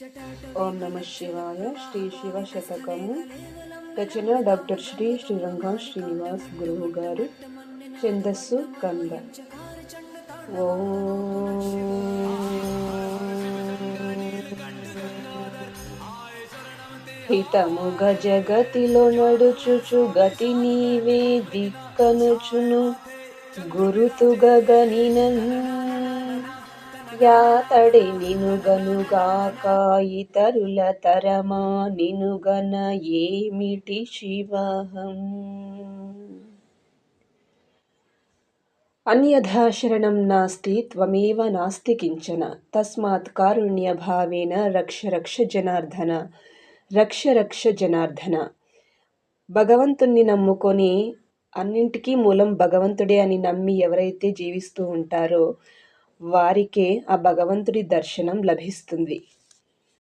ఓం నమ శివాయ శ్రీ శివ శతకము. రచన డాక్టర్ శ్రీ శ్రీరంగ శ్రీనివాస్ గురువు గారు ఛందస్సు కంద. హితముగ జగతిలో నడుచుచు గతి నీవే దిక్కనుచును. గురుతుగగనినను యాతడి నినుగనుగాక ఇతరుల తరమా నినుగన ఏమిటి శివహం? అన్యథాశరణం నాస్తి త్వమేవ నాస్తి కించన. తస్మాత్ కారుణ్యభావేన రక్ష రక్ష జనార్దన రక్ష రక్ష జనార్దన. భగవంతుణ్ణి నమ్ముకొని అన్నింటికీ మూలం భగవంతుడే అని నమ్మి ఎవరైతే జీవిస్తూ ఉంటారో వారికే ఆ భగవంతుడి దర్శనం లభిస్తుంది.